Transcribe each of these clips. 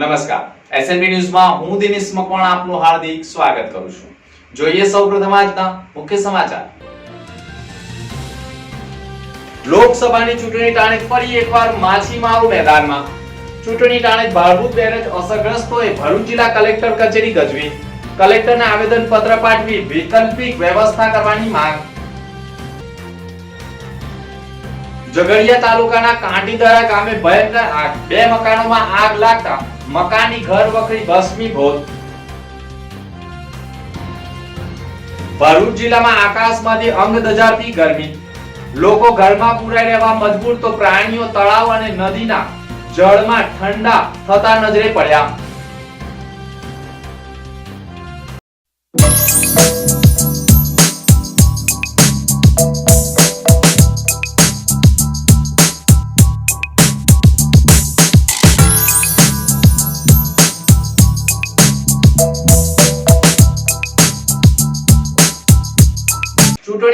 નમસ્કાર. એસએનબી ન્યૂઝમાં હું દિનેશ મકવાણા આપનું હાર્દિક સ્વાગત કરું છું. જોઈએ સૌપ્રથમ આજના મુખ્ય સમાચાર. લોકસભાની ચૂંટણી ટાણે ફરી એકવાર માછીમારો મેદાનમાં. ચૂંટણી ટાણે ભાડભૂત બેરેજ અસરગ્રસ્તોએ ભરૂચ જિલ્લા કલેક્ટર કચેરી ગજવી. કલેક્ટરને આવેદન પત્ર પાઠવી વૈકલ્પિક વ્યવસ્થા કરવાની માંગ. ઝઘડિયા તાલુકાના કાંટીદરા ગામે ભયંકર આગ. બે મકાનોમાં આગ લાગતા મકાનની ઘર વખરી ભસ્મીભૂત ભરૂચ જિલ્લામાં આકાશમાંથી અંગ દજાતી ગરમી. લોકો ઘરમાં પુરાઈ રહેવા મજબૂર તો પ્રાણીઓ તળાવ અને નદીના જળમાં ઠંડા થતા નજરે પડ્યા.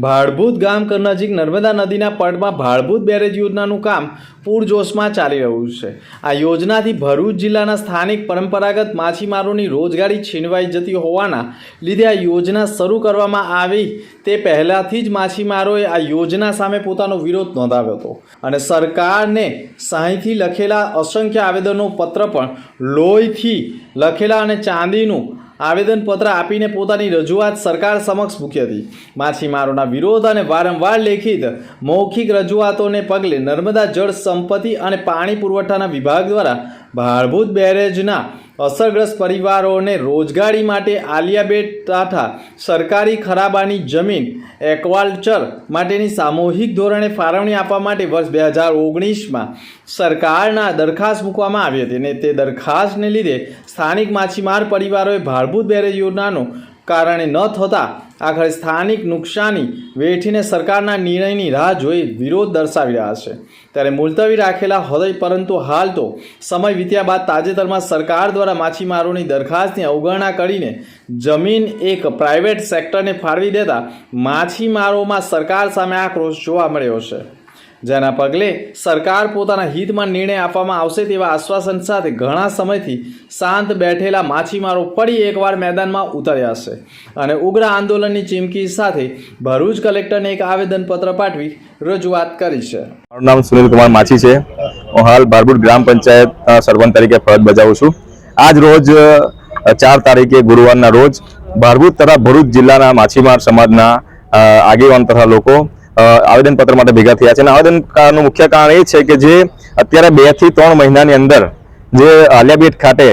ભાડભૂત ગામ નજીક નર્મદા નદીના પડમાં ભાડભૂત બેરેજ યોજનાનું કામ પૂરજોશમાં ચાલી રહ્યું છે. આ યોજનાથી ભરૂચ જિલ્લાના સ્થાનિક પરંપરાગત માછીમારોની રોજગારી છીનવાઈ જતી હોવાના લીધે આ યોજના શરૂ કરવામાં આવી. તે પહેલાંથી જ માછીમારોએ આ યોજના સામે પોતાનો વિરોધ નોંધાવ્યો હતો. અને સરકારને સાહીથી લખેલા અસંખ્ય આવેદનો પત્ર પણ લોહીથી લખેલા અને ચાંદીનું આવેદનપત્ર આપીને પોતાની રજૂઆત સરકાર સમક્ષ મૂકી હતી. માછીમારોના વિરોધ અને વારંવાર લેખિત મૌખિક રજૂઆતોને પગલે નર્મદા જળ સંપત્તિ અને પાણી પુરવઠાના વિભાગ દ્વારા ભારભૂત બેરેજના અસરગ્રસ્ત પરિવારોને રોજગારી માટે આલિયાબેટ તથા સરકારી ખરાબાની જમીન એક્વાલ્ચર માટેની સામૂહિક ધોરણે ફાળવણી આપવા માટે વર્ષ બે હજાર ઓગણીસમાં સરકારના દરખાસ્ત મૂકવામાં આવી હતી અને તે દરખાસ્તને લીધે સ્થાનિક માછીમાર પરિવારોએ ભાડભૂત બેરેજ યોજનાનું કારણે ન થતાં આખરે સ્થાનિક નુકસાની વેઠીને સરકારના નિર્ણયની રાહ જોઈ વિરોધ દર્શાવી રહ્યા છે. ત્યારે મુલતવી રાખેલા હૃદય પરંતુ હાલ તો સમય વીત્યા બાદ તાજેતરમાં સરકાર દ્વારા માછીમારોની દરખાસ્તની અવગણના કરીને જમીન એક પ્રાઇવેટ સેક્ટરને ફાળવી દેતા માછીમારોમાં સરકાર સામે આક્રોશ જોવા મળ્યો છે. જેના પગલે સરકાર પોતાના હિતમાં નિર્ણય આપવામાં આવશે તેવા આશ્વાસન સાથે ઘણા સમયથી શાંત બેઠેલા માછીમારો ફરી એકવાર મેદાનમાં ઉતર્યા છે. અને ઉગ્ર આંદોલનની ચીમકી સાથે ભરૂચ કલેક્ટરને એક આવેદનપત્ર પાઠવી રજૂઆત કરી છે. મારું નામ સુનિલ કુમાર માછી છે. હું હાલ બારબુડ ગ્રામ પંચાયત સરપંચ તરીકે ફરજ બજાવું છું. આજ રોજ ચાર તારીખે ગુરુવારના રોજ બારબુદ તથા ભરૂચ જિલ્લાના માછીમાર સમાજના આગેવાન તથા લોકો આવેદનપત્ર માટે ભેગા થયા છે. અને આવેદનનું મુખ્ય કારણ એ છે કે જે અત્યારે બેથી ત્રણ મહિનાની અંદર જે આલિયાબેટ ખાતે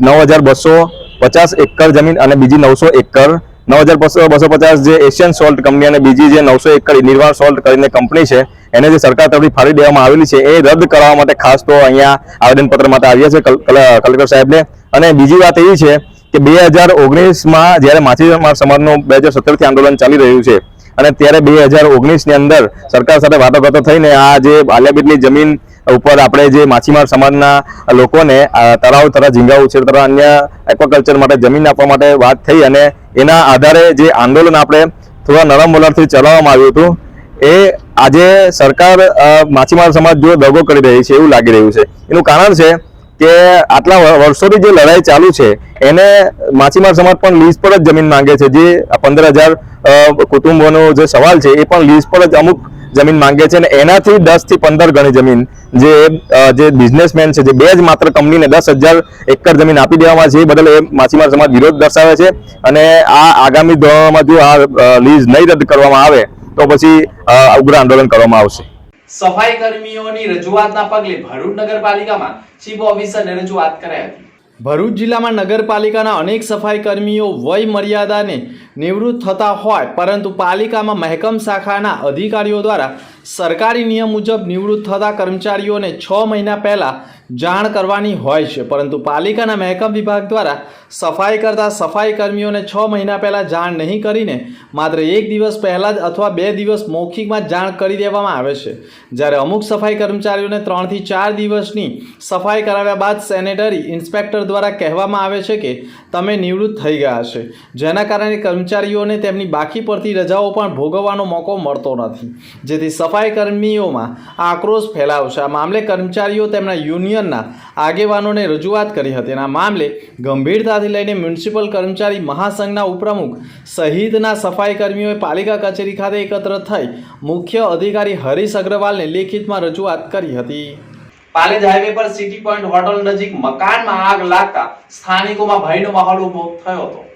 નવ હજાર બસો પચાસ એકર જમીન અને બીજી નવસો એકર, નવ હજાર બસો પચાસ જે એશિયન સોલ્ટ કંપની અને બીજી જે નવસો એકર નિર્વાણ સોલ્ટ કરીને કંપની છે, એને જે સરકાર તરફથી ફાળી દેવામાં આવેલી છે, એ રદ કરવા માટે ખાસ તો અહીંયા આવેદનપત્ર માટે આવ્યા છે કલ- કલ- કલેક્ટર સાહેબને. અને બીજી વાત એવી છે કે બે હજાર ઓગણીસમાં જ્યારે માછીમાર સમાજનું બે હજાર સત્તરથી આંદોલન ચાલી રહ્યું છે અને ત્યારે બે હજાર ઓગણીસની અંદર સરકાર સાથે વાટાઘાટો થઈને આ જે બાલ્યાબીટની જમીન ઉપર આપણે જે માછીમાર સમાજના લોકોને તળાવ તથા ઝીંગા ઉછેર તથા અન્ય એક્વાકલ્ચર માટે જમીન આપવા માટે વાત થઈ અને એના આધારે જે આંદોલન આપણે થોડા નરમ વલણથી ચલાવવામાં આવ્યું હતું, એ આજે સરકાર માછીમાર સમાજ જો દગો કરી રહી છે એવું લાગી રહ્યું છે. એનું કારણ છે કે આટલા વર્ષોથી જે લડાઈ ચાલુ છે, એને માછીમાર સમાજ પણ લીઝ પર જ જમીન માંગે છે. જે પંદર હજાર કુટુંબોનો જે સવાલ છે, એ પણ લીઝ પર જ અમુક જમીન માંગે છે અને એનાથી દસથી પંદર ગણી જમીન જે જે બિઝનેસમેન છે, જે બે જ માત્ર કંપનીને દસ હજાર એકર જમીન આપી દેવામાં છે, એ બદલ એ માછીમાર સમાજ વિરોધ દર્શાવે છે અને આ આગામી ધોરણોમાં જો આ લીઝ નહીં રદ કરવામાં આવે, તો પછી ઉગ્ર આંદોલન કરવામાં આવશે. સફાઈ કર્મીઓની રજૂઆતના પગલે ભરૂચ નગરપાલિકામાં ચીફ ઓફિસરને રજૂઆત કરાઈ હતી. ભરૂચ જિલ્લામાં નગરપાલિકાના અનેક સફાઈ કર્મીઓ વય મર્યાદાને નિવૃત્ત થતા હોય, પરંતુ પાલિકામાં મહેકમ શાખાના અધિકારીઓ દ્વારા સરકારી નિયમ મુજબ નિવૃત્ત થતા કર્મચારીઓને છ મહિના પહેલાં જાણ કરવાની હોય છે, પરંતુ પાલિકાના મહેકમ વિભાગ દ્વારા સફાઈ કરતા સફાઈ કર્મીઓને છ મહિના પહેલાં જાણ નહીં કરીને માત્ર એક દિવસ પહેલાં જ અથવા બે દિવસ મૌખિકમાં જાણ કરી દેવામાં આવે છે. જ્યારે અમુક સફાઈ કર્મચારીઓને ત્રણથી ચાર દિવસની સફાઈ કરાવ્યા બાદ સેનેટરી ઇન્સ્પેક્ટર દ્વારા કહેવામાં આવે છે કે તમે નિવૃત્ત થઈ ગયા છે જેના કારણે કર્મચારીઓને તેમની બાકી પડતી રજાઓ પણ ભોગવવાનો મોકો મળતો નથી. જેથી સફાઈ કર્મીઓમાં આક્રોશ ફેલાવશે. આ મામલે કર્મચારીઓ તેમના યુનિયનના આગેવાનોને રજૂઆત કરી હતી અને મામલે ગંભીરતાથી લઈને મ્યુનિસિપલ કર્મચારી મહાસંઘના ઉપપ્રમુખ સહિતના સફાઈ કર્મીઓએ પાલિકા કચેરી ખાતે એકત્ર થઈ મુખ્ય અધિકારી હરીશ અગ્રવાલને લેખિતમાં રજૂઆત કરી હતી. પાલેજ હાઈવે પર સિટી પોઈન્ટ હોટલ નજીક મકાનમાં આગ લાગતા સ્થાનિકોમાં ભયનો માહોલ ઊભો થયો હતો.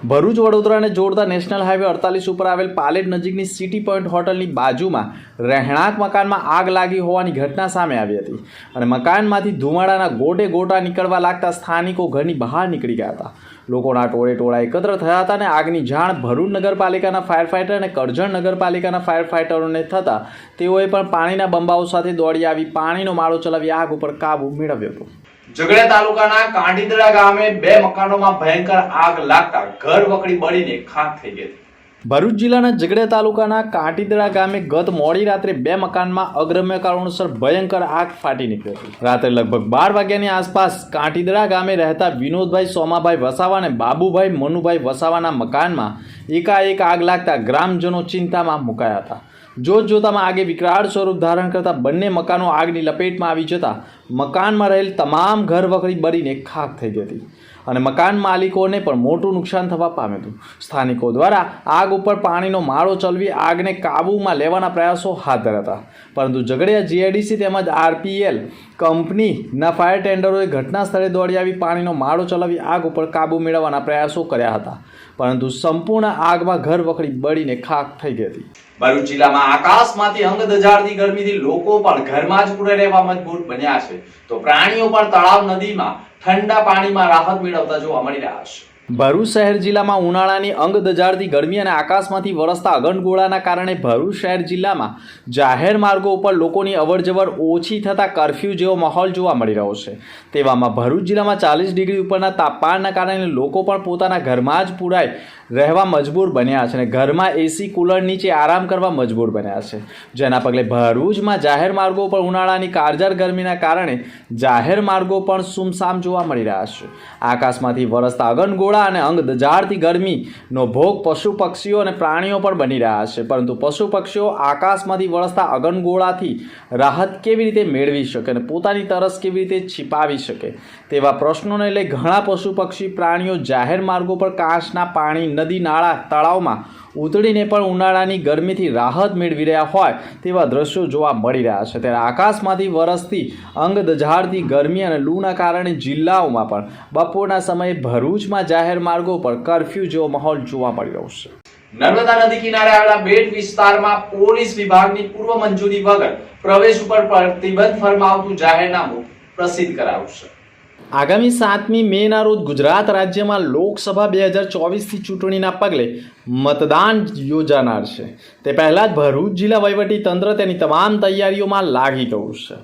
ભરૂચ વડોદરાને જોડતા નેશનલ હાઈવે અડતાલીસ ઉપર આવેલ પાલેટ નજીકની સિટી પોઈન્ટ હોટલની બાજુમાં રહેણાંક મકાનમાં આગ લાગી હોવાની ઘટના સામે આવી હતી અને મકાનમાંથી ધુમાડાના ગોટે ગોટા નીકળવા લાગતા સ્થાનિકો ઘરની બહાર નીકળી ગયા હતા. લોકોના ટોળે ટોળા એકત્ર થયા હતા અને આગની જાણ ભરૂચ નગરપાલિકાના ફાયર ફાઇટર અને કરજણ નગરપાલિકાના ફાયર ફાઇટરોને થતાં તેઓએ પણ પાણીના બંબાઓ સાથે દોડી આવી પાણીનો માળો ચલાવી આગ ઉપર કાબુ મેળવ્યો હતો. ઝઘડિયા તાલુકાના કાંડીદડા ગામે બે મકાનોમાં ભયંકર આગ લાગતા ઘર વકડી બળીને ખાક થઈ ગઈ હતી. ભરૂચ જિલ્લાના ઝઘડિયા તાલુકાના કાંટીદડા ગામે ગત મોડી રાત્રે બે મકાનમાં અગ્રમ્ય કારણોસર ભયંકર આગ ફાટી નીકળી હતી. રાત્રે લગભગ બાર વાગ્યાની આસપાસ કાંટીદડા ગામે રહેતા વિનોદભાઈ સોમાભાઈ વસાવા અને બાબુભાઈ મનુભાઈ વસાવાના મકાનમાં એકાએક આગ લાગતા ગ્રામજનો ચિંતામાં મુકાયા હતા. જોત જોતામાં આગે વિકરાળ સ્વરૂપ ધારણ કરતા બંને મકાનો આગની લપેટમાં આવી જતા મકાનમાં રહેલ તમામ ઘર વખરી બળીને ખાક થઈ ગઈ હતી. અને મકાન માલિકોને પણ મોટું નુકસાન થવા પામ્યું હતું. સ્થાનિકો દ્વારા આગ ઉપર પાણીનો માળો ચલવી આગને કાબૂમાં લેવાના પ્રયાસો હાથ ધર્યા હતા પરંતુ ઝઘડિયા જીઆઈડીસી તેમજ આરપીએલ કંપનીના ફાયર ટેન્ડરોએ ઘટના સ્થળે દોડી આવી પાણીનો માળો ચલાવી આગ ઉપર કાબૂ મેળવવાના પ્રયાસો કર્યા હતા. પરંતુ સંપૂર્ણ આગમાં ઘર વખરી બળીને ખાક થઈ ગઈ હતી. ભરૂચ જિલ્લામાં આકાશમાંથી અંગ દજાડતી ગરમીથી લોકો પણ ઘરમાં જ પૂરે રહેવા મજબૂર બન્યા છે. તો પ્રાણીઓ પણ તળાવ નદીમાં ઠંડા પાણીમાં રાહત મેળવતા જોવા મળી રહ્યા છે. ભરૂચ શહેર જિલ્લામાં ઉનાળાની અંગ દજાડતી ગરમી અને આકાશમાંથી વરસતા અગનગોળાના કારણે ભરૂચ શહેર જિલ્લામાં જાહેર માર્ગો ઉપર લોકોની અવરજવર ઓછી થતાં કરફ્યુ જેવો માહોલ જોવા મળી રહ્યો છે. તેવામાં ભરૂચ જિલ્લામાં ચાલીસ ડિગ્રી ઉપરના તાપમાનના કારણે લોકો પણ પોતાના ઘરમાં જ પુરાય રહેવા મજબૂર બન્યા છે અને ઘરમાં એસી કુલર નીચે આરામ કરવા મજબૂર બન્યા છે. જેના પગલે ભરૂચમાં જાહેર માર્ગો પર ઉનાળાની કારજાર ગરમીના કારણે જાહેર માર્ગો પણ સુમસામ જોવા મળી રહ્યા છે. આકાશમાંથી વરસતા અગનગોળા અને અંગ દજાડતી ગરમીનો ભોગ પશુ પક્ષીઓ અને પ્રાણીઓ પણ બની રહ્યા છે. પરંતુ પશુ પક્ષીઓ આકાશમાંથી વરસતા અગનગોળાથી રાહત કેવી રીતે મેળવી શકે અને પોતાની તરસ કેવી રીતે છીપાવી શકે? તેવા પ્રશ્નોને લઈ ઘણા પશુ પક્ષી પ્રાણીઓ જાહેર માર્ગો પર કાંસના પાણી નદી નાળા તળાવમાં ઉતરીને પણ ઉનાળાની ગરમીથી રાહત મેળવી રહ્યા હોય તેવા દ્રશ્યો જોવા મળી રહ્યા છે. ત્યારે આકાશમાંથી વરસતી અંગદઝાડતી ગરમી અને લૂના કારણે જિલ્લાઓમાં પણ બપોરના સમયે ભરૂચમાં જાહેર માર્ગો પર કરફ્યુ જેવો માહોલ જોવા મળી રહ્યો છે. નર્મદા નદી કિનારે આવેલા બેટ વિસ્તારમાં પોલીસ વિભાગની પૂર્વ મંજૂરી વગર પ્રવેશ ઉપર પ્રતિબંધ ફરમાવતું જાહેરનામું પ્રસિદ્ધ કરાયું છે. આગામી સાતમી મેના રોજ ગુજરાત રાજ્યમાં લોકસભા બે હજાર ચોવીસથી ચૂંટણીના પગલે મતદાન યોજાનાર છે. તે પહેલાં જ ભરૂચ જિલ્લા વહીવટી તંત્ર તેની તમામ તૈયારીઓમાં લાગી ગયું છે.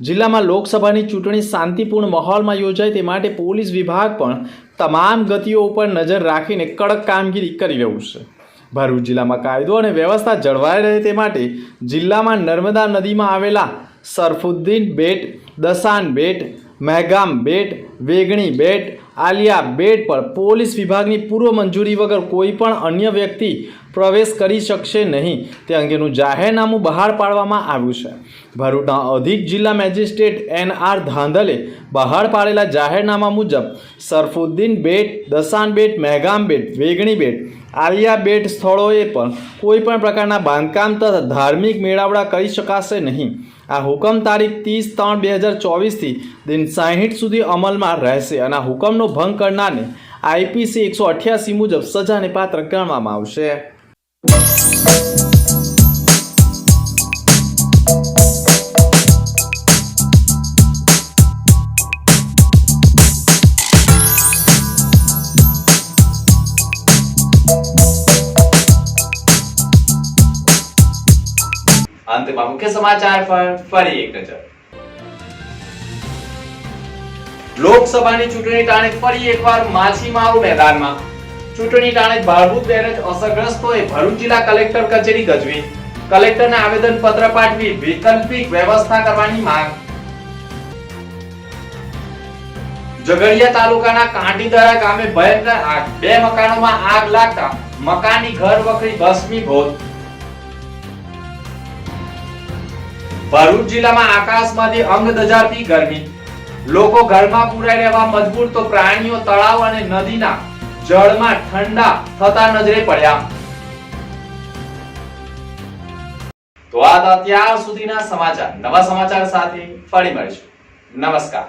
જિલ્લામાં લોકસભાની ચૂંટણી શાંતિપૂર્ણ માહોલમાં યોજાય તે માટે પોલીસ વિભાગ પણ તમામ ગતિઓ ઉપર નજર રાખીને કડક કામગીરી કરી રહ્યું છે. ભરૂચ જિલ્લામાં કાયદો અને વ્યવસ્થા જળવાઈ રહે તે માટે જિલ્લામાં નર્મદા નદીમાં આવેલા સરફુદ્દીન બેટ, દસાન બેટ મહેગામ બેટ, વેગણી બેટ, આલિયા બેટ પર પોલીસ વિભાગની પૂર્વ મંજૂરી વગર કોઈપણ અન્ય વ્યક્તિ પ્રવેશ કરી શકશે નહીં. તે અંગેનું જાહેરનામું બહાર પાડવામાં આવ્યું છે. ભરૂચના અધિક જિલ્લા મેજિસ્ટ્રેટ એન આર ધાંધલે બહાર પાડેલા જાહેરનામા મુજબ સરફુદ્દીન બેટ, દસાન બેટ મહેગામ બેટ, વેગણી બેટ, આલિયા બેટ સ્થળોએ પણ કોઈપણ પ્રકારના બાંધકામ તથા ધાર્મિક મેળાવડા કરી શકાશે નહીં. આ હુકમ તારીખ ત્રીસ ત્રણ બે હજાર ચોવીસથી દિન સાહીઠ સુધી અમલમાં રહેશે અને આ હુકમનો ભંગ કરનારને આઈપીસી એકસો અઠ્યાસી મુજબ સજાને પાત્ર ગણવામાં આવશે. અંતમાં મુખ્ય સમાચાર પર ફરી એક નજર. લોકસભાની ચૂંટણી ટાણે ફરી એકવાર માછીમારો મેદાનમાં. ચૂંટણી ટાણે ભાડભૂત બેરેજ અસરગ્રસ્તોએ ભરૂચ જિલ્લા કલેક્ટર કચેરી ગજવી. કલેક્ટરને આવેદન પત્ર પાઠવી વૈકલ્પિક વ્યવસ્થા કરવાની માંગ. ઝઘડિયા તાલુકાના કાંટીદરા ગામે ભયંકર આગ. બે મકાનોમાં આગ લાગતા મકાનની ઘર વખરી ભસ્મીભૂત. ભરૂચ જિલ્લામાં આકાશમાંથી અંગ દજાતી ગરમી. લોકો ઘરમાં પુરાઈ રહેવા મજબૂર તો પ્રાણીઓ, તળાવ અને નદીના જળમાં ઠંડા થતા નજરે પડ્યા. તો આ અત્યાર સુધીના સમાચાર. નવા સમાચાર સાથે ફરી મળીશું. નમસ્કાર.